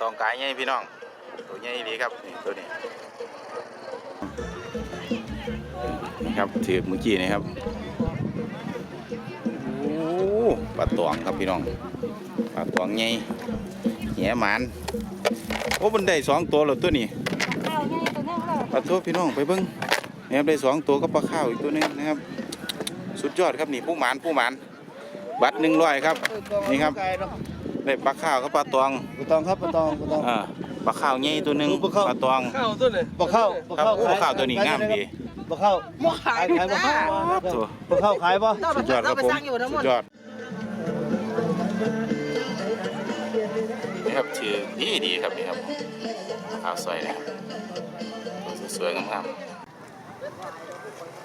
ตองกายใหญ่พี่น้อง ตัวใหญ่ดีครับนี่ตัวนี้นะครับถือมือกี้นี่ครับโอ้ปลาตองครับพี่น้องปลาตองใหญ่แหหมานโอ้มันได้สองตัวแล้วตัวนี้ปลาตัวพี่น้องไปเบิ้งนะครับได้สองตัวก็ปลาข้าวอีกตัวหนึงนะครับ สุดยอดครับนี่ผู้หมานผู้หมาน บัตรหนึ่งร้อยครับ นี่ครับ ได้ปลาข้าวกับปลาตองปลาตองครับปลาตองปลาตอง อ่าปลาข้าวใหญ่ตัวหนึ่งปลาข้าว ปลาตองข้าวตัวเลยปลาข้าวครับโอ้ปลาข้าวตัวนี้งามดี ปลาข้าวบ่ขายขายปลาข้าวตัว ปลาข้าวขายป่ะสุดยอดครับผมสุดยอดนี่ครับชื่อดีดีครับนี่ครับข้าวสวยนะครับตัวสวยๆงาม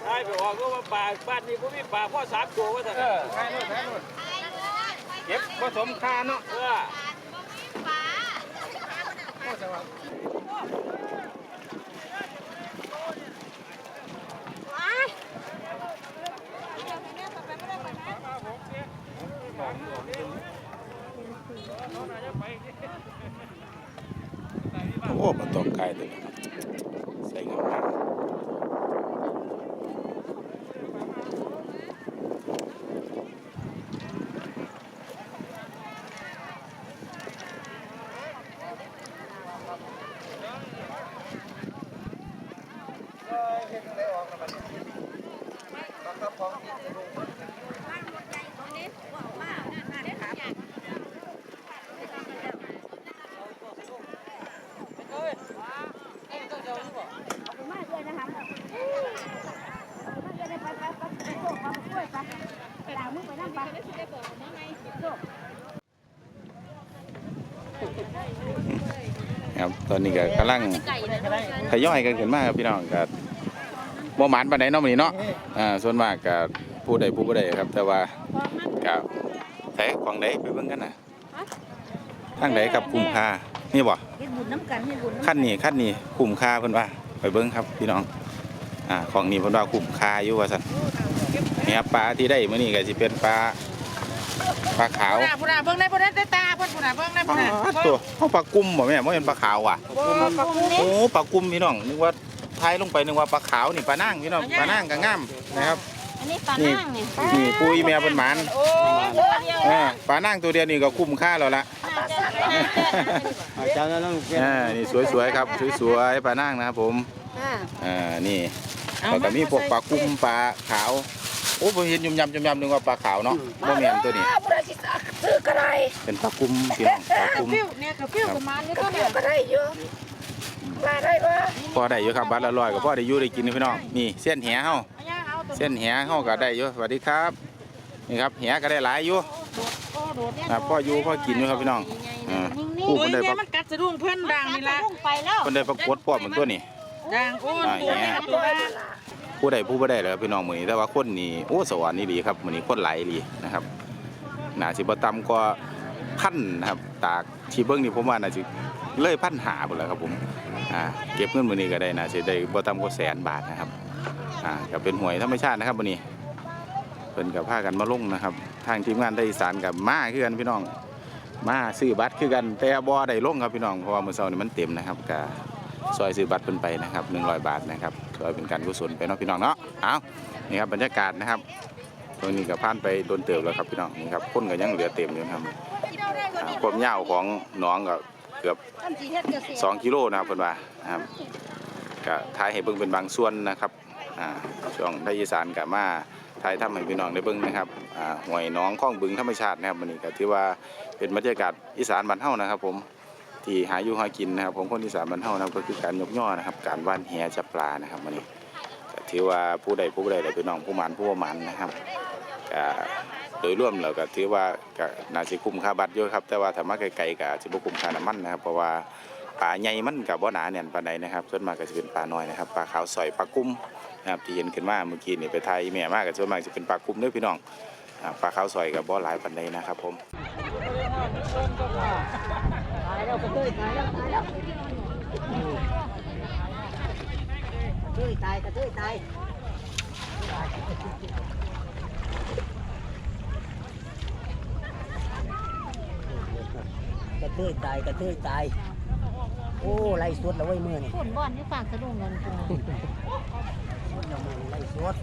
ขายไปออกก็ว่าปลาบ้านนี้บ่มีปลาพ่อสามตัวว่าซั่น เก็บผสมค่าเนาะเพื่อโอ้มาตองไกลเลย ครับตอนนี้ก็กำลังไก่เลยทยอยกันขึ้นมาครับพี่น้องก็บ่หมานปานใดเนาะมื้อนี้เนาะอ่าส่วนมากก็ผู้ใดผู้บ่ได้ครับ แต่ว่าก็ใช้ของใดไปเบิ่งกันน่ะทางใดกับคุ้มค่านี่บ่เฮ็ดบุญน้ำกันเฮ็ดบุญน้ำคันนี้คันนี้คุ้มค่าเพิ่นว่า ไปเบิ่งครับพี่น้องอ่าของนี้เพิ่นว่าคุ้มค่าอยู่ว่าซั่นนี่ครับปลาที่ได้มื้อนี้ก็สิเป็นปลา ปลาขาวพุ่นน่ะพุ่นน่ะเบิ่งได้พุ่นได้ตาเพิ่นพุ่นน่ะเบิ่งได้ปพุ่นน่ะลาตัวเฮาปลากุ้มบ่แม่บ่แม่นปลาขาวว่ะบ่ปลากุ้งโอ้ปลากุ้มพี่น้องนึกว่าทายลงไปนึกว่าปลาขาวนี่ปลานางพี่น้องปลานางก็งามนะครับอันนี้ปลานั่งนี่นี่ปุยแม่เป็นหมานโอ้ยตัวเดียวเออปลานางตัวเดียวนี่ก็คุ้มค่าแล้วล่ะอาจารย์นั่นต้องเปลี่ยนอ่านี่สวยๆครับสวยๆปลานางนะครับผมอ่านี่แล้วก็มีพวกปลากุ้มปลาขาว โอ้ผมเห็นยุ่มยำยุ่มยำนึกว่าปลาขาวเนาะบ่แม่นตัวนี้บ่ได้สิซื้อกระไรเป็นปลากุ้มพี่น้องปลากุ้มฟิวเนี่ยก็ฟิวประมาณนี้ก็เนี่ยก็ได้เยอะมาได้บ่พอได้อยู่ครับบัตรละร้อยก็พอได้อยู่ได้กินพี่น้องนี่เส้นแหเฮาอันนี้เอาตัวเส้นแหเฮาก็ได้อยู่สวัสดีครับนี่ครับแหก็ได้หลายอยู่โอ้โดดเนี่ยครับพ่ออยู่พ่อกินอยู่ครับพี่น้องอ่านิ่งผู้โอ้คยนได้เนี่ปยระมันกัดสะดุ้งเพิ่นๆดังนี่ล่ะลงไปแล้วคนได้ประกวดพวกมันตัวนี้ดังโอ้ยตัวนี้ตัว ผู้ใดผู้บ่ได้เลยครับพี่น้องมือนี้แต่ว่าคนนี่โอ้สวรรค์นี่ดีครับมือนี้คนไหลายอีนะครับนาสิบต่ำกว่าพันนะครับตากที่เบิ่งนี่ผมว่าน่าสิเลยพันหาพุ่นแล้วครับผมอ่าเก็บเงินมือนี้ก็ได้น่าสิได้บ่ต่ำกว่าแสนบาทนะครับอ่าก็เป็นหวยธรรมชาตินะครับมือนี้เพิ่นก็พากันมาลงนะครับ ทางทีมงานได้อีสานกับมาคือกันพี่น้องมาซื้อบัตรคือกันแต่บ่ได้ลงครับพี่น้องเพราะว่ามื้อเช้านี่มันเต็มนะครับก็ ซอยซื้อบัตรเพิ่นไปนะครับ100 บาทนะครับซอยเป็นการกุศลไปเนาะพี่น้องเนาะเอานี่ครับบรรยากาศนะครับตรงนี้ก็ผ่านไปโดนเติบแล้วครับพี่น้องนี่ครับคนก็ยังเหลือเต็มอยู่นะครับอ่าความยาวของหน้องก็เกือบสิเฮ็ดเกษตร2กิโลนะครับเพิ่นว่านะครับก็ถ่ายให้เบิ่งเป็นบางส่วนนะครับอ่าช่วงไทยอีสานก็มาถ่ายทำให้พี่น้องได้เบิ่งนะครับอ่วยน้องคลองบึงธรรมชาตินะครับวันนี้ก็ถือว่าเป็นบรรยากาศอีสานบ้านเฮานะครับผม ที่หาอยู่หากินนะครับของคนที่สามบรรเทานะครับก็คือการยกย่อนะครับ การว่านแหจับปลานะครับวันนี้ก็ถือว่าผู้ใดผู้ใดเลยพี่น้องผู้มันผู้มันนะครับก็โดยรวมแล้วก็ถือว่าก็น่าสิคุ้มค่าบัตรอยู่ครับ แต่ว่าถ้ามาไกลๆก็สิบ่คุ้มค่าน้ำมันนะครับ เพราะว่าปลาใหญ่มันกับบ่หนาแน่นปานใดนะครับส่วนมากก็จะเป็นปลาน้อยนะครับปลาขาวสอยปลากุ้มนะครับที่เห็นขึ้นมาเมื่อกี้นี่ไปถ่ายอีแม่มากก็ส่วนมากจะเป็นปลากุ้มเด้อพี่น้องปลาขาวสอยกับบ่หลายปานใดนะครับผมายแล้วกระเทยตายแล้วตายแล้วกระเทยตายกระเทยตายกระเทยตายกระเทยตาย โอ้ไล่สดแล้วเว้ยมือนี่ฝนบ่อนที่ฝากสะดุ้งเงินคุณไล่สด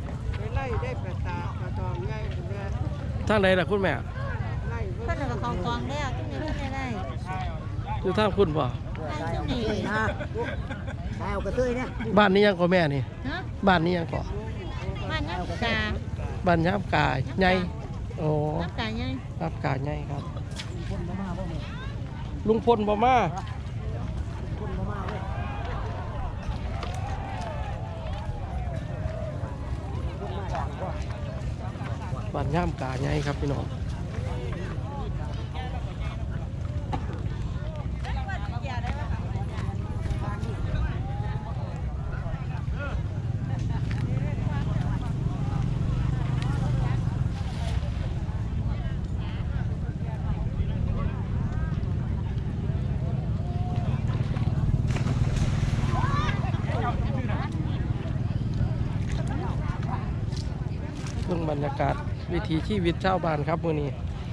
ทางใดล่ะคุณแม่เพิ่นกับเขากองแล้วที่นี่เพิ่นไม่ได้ อยู่ทางคุณบ่ได้ที่นี่เอ้ยนะตายเอากระเทยเนี่ยบ้านนี้ยังก็แม่นี่ ฮะบ้านนี้ยังก็บ้านยับกาบ้านยับกาใหญ่โอ้ยับกาใหญ่ยับกาใหญ่ครับ ลุงพลบ่มาบ้านย่ามกาใหญ่ครับพี่น้อง บิ่งบรรยากาศวิถีชีวิตชาวบ้านครับมื้อนี้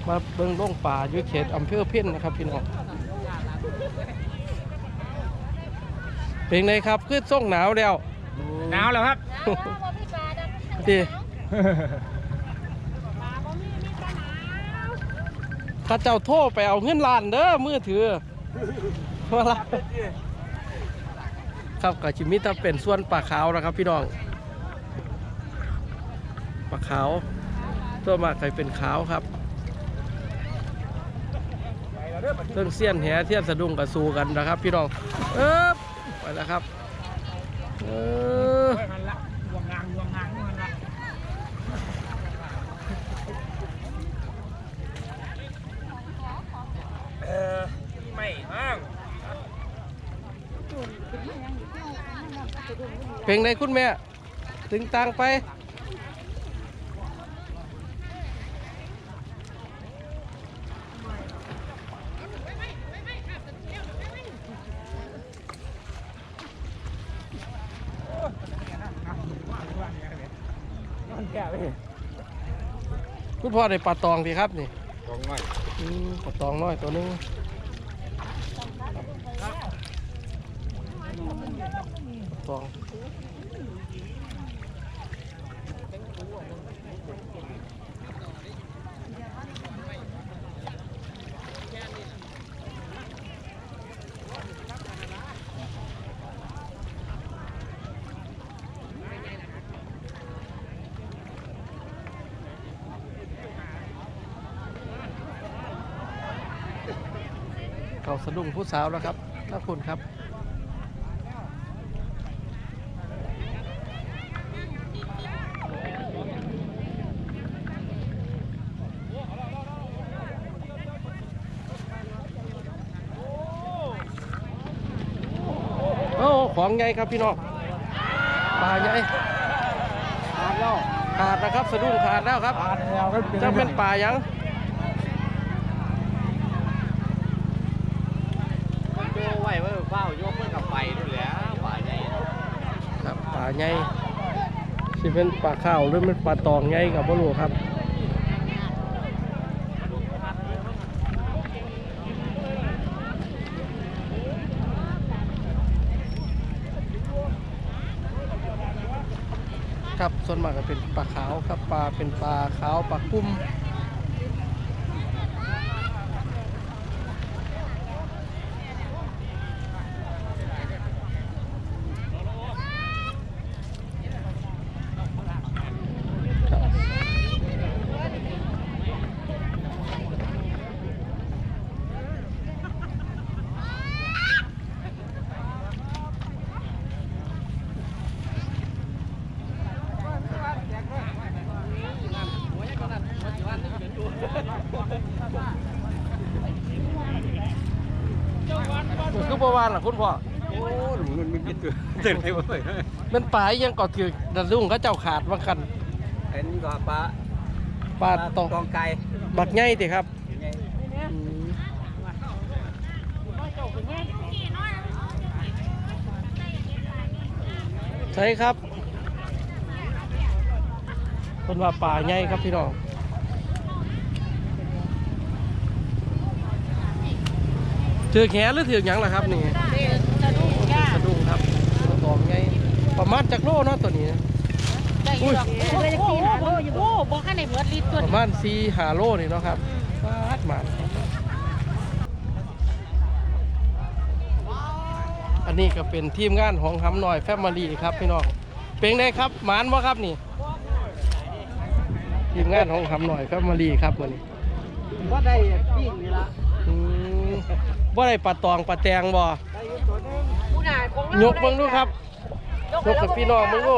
มาเบิ่งโล่งป่าอยู่เขตอำเภอเพ่นนะครับพี่น้องเป็นไงครับคือส่งหนาวแล้วหนาวแล้วครับดีข้าเจ้าโทรไปเอาเงินล้านเด้อมือถือมาละครับกับชิมิตาเป็นส่วนปลาขาวนะครับพี่น้อง ปลาขาวตัวมากเคยเป็นขาวครับเรื่องเสี้ยนแหเทียนสะดุ้งกับสูกันนะครับ พี่น้องเอ๊บไปแล้วครับเออมันละวงงางวงงางมันละเออไม่ห้างเพลงใดคุณแม่ ถึงตังไป คุณพ่อได้ปลาตองดีครับนี่วงไม่อืมปลาตองน้อยตัวหนึงปลาตองะดุ้งผู้สาวแล้วครับถ้าคุณครับโอ้ของไงครับพี่น้องปลาใหญ่ขาดแล้วขาดนะครับสะดุ้งขาดแล้วครับผ่านแล้วครับจะเป็นปลายัง โยไว้ไว้เฝ้าโยกเพื่อนกับไปนู่นแหล้วป่าใหญ่ ครับปลาใหญ่สิเป็นปลาข้าวหรือเป็นปลาตองใหญ่กับพ่อลูกครับครับส่วนมากก็เป็นปลาขาวครับปลาเป็นปลาขาวปลากุ้ม คือประวานล่ะคุณพ่อ โอ้หนูมันมีตัวเต็มไปหมดเลยมันปลาอีหยังก่อถือดันรุ่งเขาเจ้าขาดว่ากันเห็นก็ปลาปลาตองตองไก่บักใหญ่ติครับไงอืมใช่ครับคนว่าป่าใหญ่ครับพี่น้อง ถือแขนหรือถือหยังล่ะครับนี่เประมาณจักโลเนาะตัวนี้นะได้อยู่ดอกโอ้โหโอ้โหโอ้โหบ่คันได้เบิดลิตรตัวปนี้ระมาณสี่หาโลนี่เนาะครับฟาดหมานอันนี้ก็เป็นทีมงานของหำหน่อยแฟมิลี่ครับพี่น้องเป็นไงครับหมานวะครับนี่ทีมงานของหำหน่อยแฟมิลี่ครับวันนี้ว่าได้ปิ้งนี่ละอืม ว่าได้ปลาตองปลาแตงบ่ได้อยู่ตัวนึงยกเบิ่งดูครับยกกับพี่น้องเบิ่งดู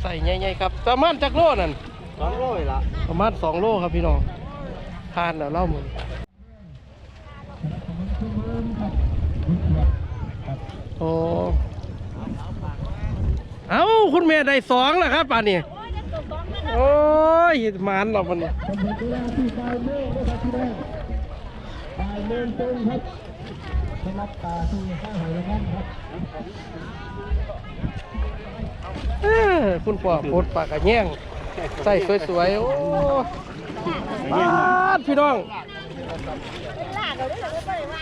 ใส่ใหญ่ๆครับประมาณจักโลนั่นสองโลยละประมาณ2โลครับพี่น้องทานแล้วเล่าหมดโอ้เอ้าคุณแม่ได้สองแล้วครับป่านนี้โอ้ยหมานเรามันนี้ เอ้อคุณพ่อปดปากกระแย่งใส่สวยๆ โอ้ปาดพี่น้อง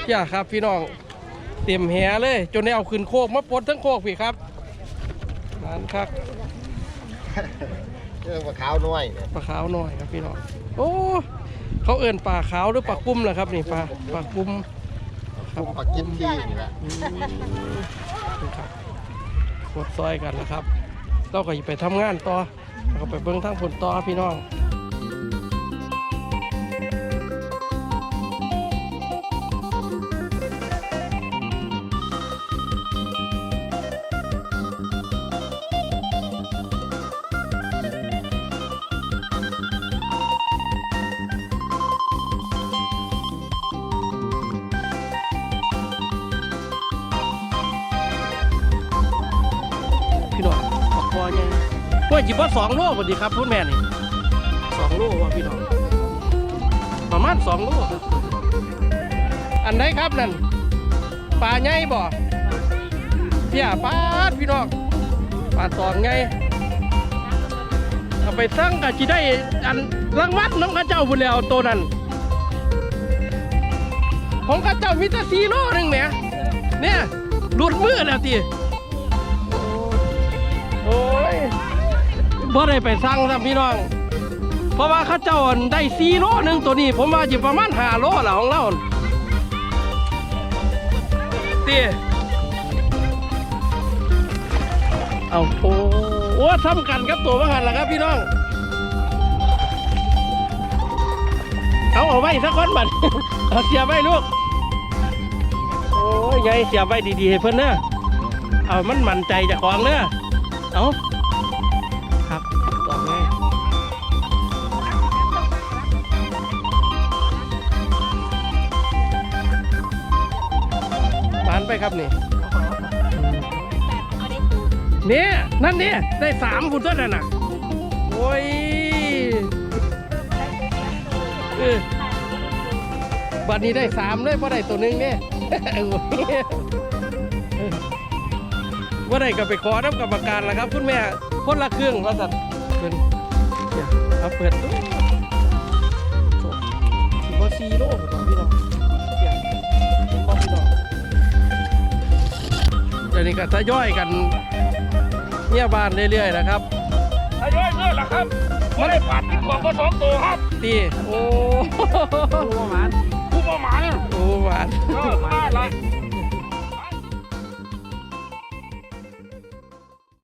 อย่าครับพี่น้อง เต็มแหเลย จนได้เอาขึ้นโคกมาปลดทั้งโคกพี่ครับนั่นครับ เรื่องปลาขาวน้อยปลาขาวหน่อยครับพี่น้องโอ้เขาเอิ่นปลาขาวหรือปลากุ้มเหรอครับนี่ปลาปลากุ้มครับปลากินที่นี่แหละอืมนี่ครับกดซอยกันแล้วครับเราก็ไปทำงานต่อเราก็ไปเบิ้งทางผลต่อพี่น้อง ว่าหยิบว่าสองโลพอดีครับคุณแม่นี่สองโลว่ะพี่น้องประมาณสองโลครับอันไหนครับนั่นปลาใหญ่บ่เพี่ยปลาพี่น้องปลาตองไงเอาไปสั่งก็จะได้อันรางวัลน้ำข้าเจ้าบุญแล้วตัวนั้นของข้าเจ้ามีแต่สี่โลหนึ่งแหมเนี่ยหลุดมือแล้วที บ่ได้ไปสั่งครับพี่น้อง เพราะว่าข้าเจ้าได้ซีโลหนึ่งตัวนี้ ผมว่าจะประมาณหาโลละของเราอั่นตีเอาโอ้โอ้ทำกันครับตัวว่าหันละครับพี่น้อง เอาเอาไว้สักคนบัดเอาเสียไว้ลูก โอ้ยไงเสียไว้ดีๆให้เพื่อนเนอะเอามันมั่นใจจากกองเนอะเอา นะครับนี่เนี่ยนั่นเนี่ยได้สามคุณต้นนั่นน่ะโอ้ยเออบัดนี้ได้สามเลยเพราะได้ตัวหนึ่งเนี่ยเออเออว่าได้ก็ไปขอน้ำกรรมการแล้วครับ คุณแม่คนละเครื่องว่าสัตว์เปิดเนี่ยเอาเปิดดูถือว่าซีโร นี่ก็ทยอยกันเนี่ยบ้านเรื่อยๆนะครับทยอยเรื่อยละครับไม่ได้ปาดกินของก็สองตัวครับดีโอ้โหผู้ประมาณผู้ประมาณผู้ประมาณก็มาละ